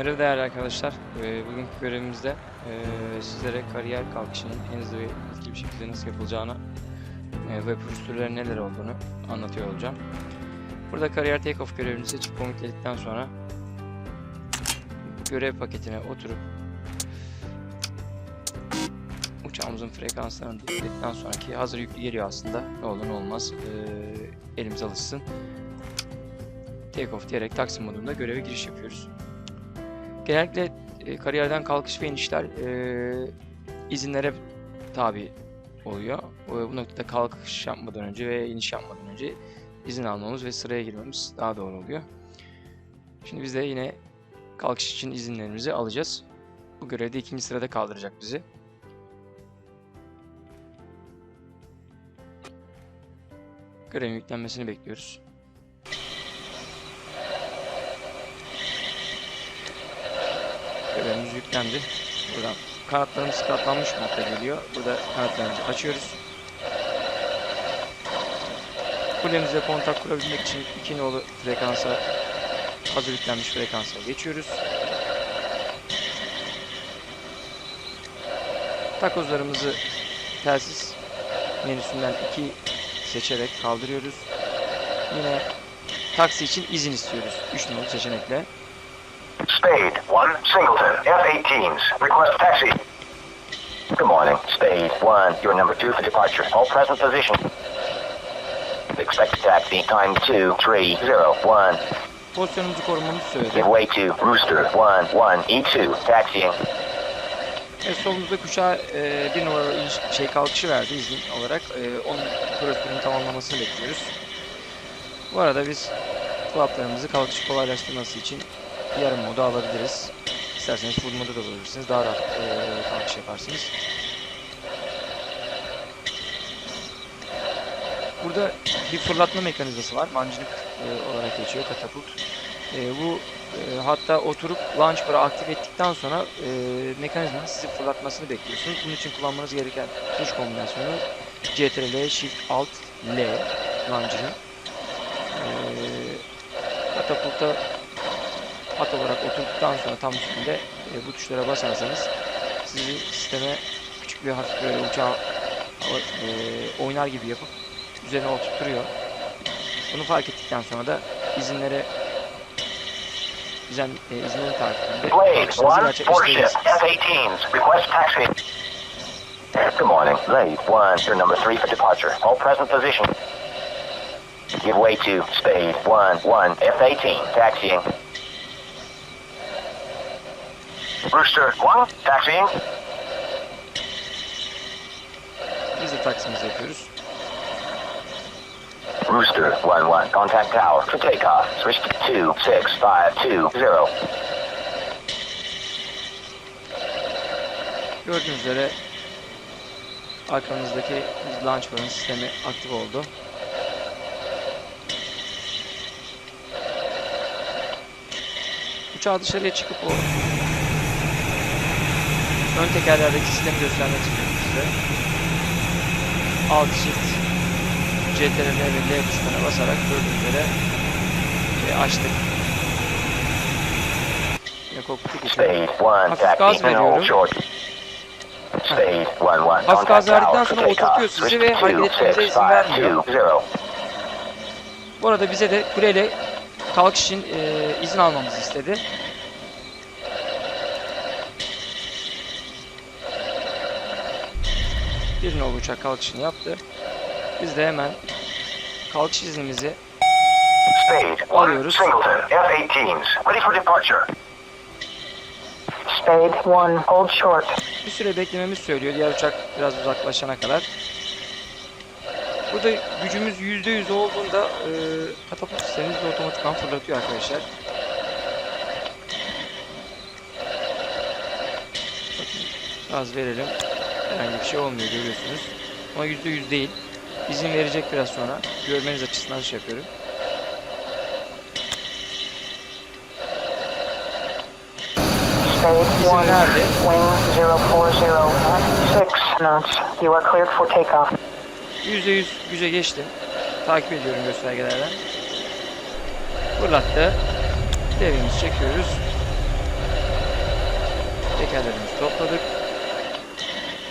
Merhaba değerli arkadaşlar. Ee, Bugünkü görevimizde ee, sizlere kariyer kalkışının en hızlı ve etkili bir şekilde nasıl yapılacağını ve prosedürlerin neler olduğunu anlatıyor olacağım. Burada kariyer take-off görevini seçip komitledikten sonra görev paketine oturup uçağımızın frekanslarını belirledikten sonraki hazır yüklü geliyor aslında. Ne olur ne olmaz ee, elimiz alışsın. Take-off diyerek taksi modunda göreve giriş yapıyoruz. Genellikle e, kariyerden kalkış ve inişler e, izinlere tabi oluyor. E, bu noktada kalkış yapmadan önce ve iniş yapmadan önce izin almamız ve sıraya girmemiz daha doğru oluyor. Şimdi biz de yine kalkış için izinlerimizi alacağız. Bu görevde ikinci sırada kaldıracak bizi. Görevin yüklenmesini bekliyoruz. Görevimiz yüklendi. Buradan kanatlarımız katlanmış modda geliyor. Burada kanatlarımızı açıyoruz. Kulemizle kontak kurabilmek için iki nolu frekansa hazır yüklenmiş frekansa geçiyoruz. Takozlarımızı telsiz menüsünden iki seçerek kaldırıyoruz. Yine taksi için izin istiyoruz. 3 nolu seçenekle. Spade, 1, Singleton, F-18s, request taxi. Good morning, Spade, 1, you're number 2 for departure. All present position. Expected taxi, time 2, 3, 0, 1. Pozisyonumuzu korumamızı söyledi. Give way to Rooster, 1, 1, E2, taxiing. Evet, solumuzda kuşağa e, bir numaralı iniş, şey kalkışı verdi izin olarak. E, onun prosedürünü tamamlamasını bekliyoruz. Bu arada biz flaplarımızı kalkışı kolaylaştırması için yarım moda alabiliriz. İsterseniz full moda da alabilirsiniz. Daha rahat e, kalkış yaparsınız. Burada bir fırlatma mekanizması var. Mancınık e, olarak geçiyor katapult. E, bu e, hatta oturup launch bar'ı aktif ettikten sonra e, mekanizmanın sizi fırlatmasını bekliyorsunuz. Bunun için kullanmanız gereken tuş kombinasyonu CTRL Shift Alt L launcher'ın. E, katapulta hat olarak oturduktan sonra tam üstünde e, bu tuşlara basarsanız sizi sisteme küçük bir hafif böyle uçağı e, oynar gibi yapıp üzerine oturtturuyor. Bunu fark ettikten sonra da izinlere izin, e, izinlerin takipinde Blade, 1, kalkışınızı 4 ship, gerçekleştirebilirsiniz. F-18s, request taxi. Good morning, Blade, 1, you're number 3 for departure. All present position. Give way to Spade, 1, 1, F-18, taxiing. Rooster, 1, taxiing. Biz de taksimizi yapıyoruz. Rooster, 1, 1, contact tower for takeoff. Switch to 2, 6, 5, 2, 0. Gördüğünüz üzere arkamızdaki launch bar'ın sistemi aktif oldu. Uçağı dışarıya çıkıp o ön tekerlerdeki sistemi göstermek istiyorum size. Alt shift CTRL ve L tuşlarına basarak gördüğünüz üzere e, açtık. Yine kokpite geçiyorum. Spade, 1, Hafif gaz veriyorum. short. Spade, 1, 1, Hafif gaz verdikten sonra oturtuyor sizi ve hareket 2, 6, etmenize 5, izin vermiyor. 2, 0. Bu arada bize de kuleyle kalkış için e, izin almamızı istedi. Bir nolu uçak kalkışını yaptı. Biz de hemen kalkış iznimizi Spade, 1, Alıyoruz. Singleton, F-18s, ready for departure. Spade 1, hold short. bir süre beklememiz söylüyor diğer uçak biraz uzaklaşana kadar. Burada gücümüz %100 olduğunda e, katapult sistemimiz de otomatikman fırlatıyor arkadaşlar. Gaz verelim. Herhangi bir şey olmuyor görüyorsunuz. Ama %100 değil. İzin verecek biraz sonra. Görmeniz açısından şey yapıyorum. İzin 1, nerede? wing 040, 6 knots. You are cleared for takeoff. %100 güce geçtim. Takip ediyorum göstergelerden. Fırlattı. Devrimizi çekiyoruz. Tekerlerimizi topladık.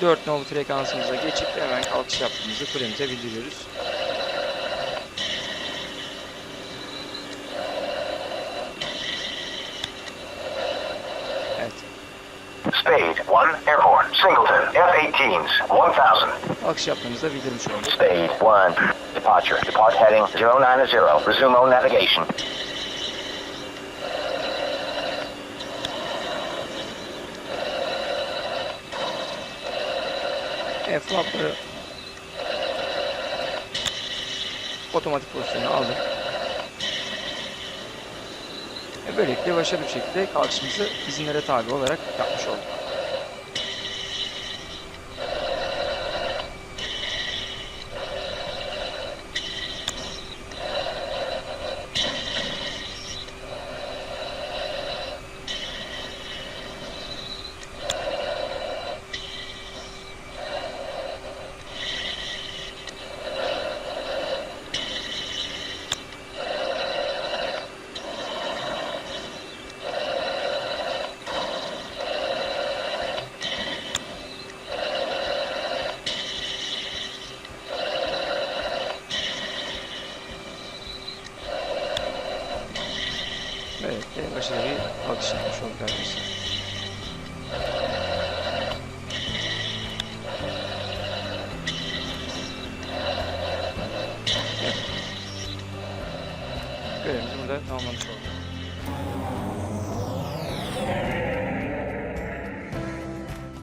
4 nolu frekansımıza geçip hemen kalkış yaptığımızı kulemize bildiriyoruz. Evet. Spade 1 Airborne. Singleton F-18s 1000. Kalkış yaptığımızda bildirmiş olduk. Spade 1. Departure. Depart heading 090. Resume on navigation. Flapları otomatik pozisyona aldım. Ve böylelikle başarılı bir şekilde kalkışımızı izinlere tabi olarak yapmış olduk. böylelikle başarılı bir alkış yapmış olduk arkadaşlar. Evet. Görevimizi burada tamamlamış olduk.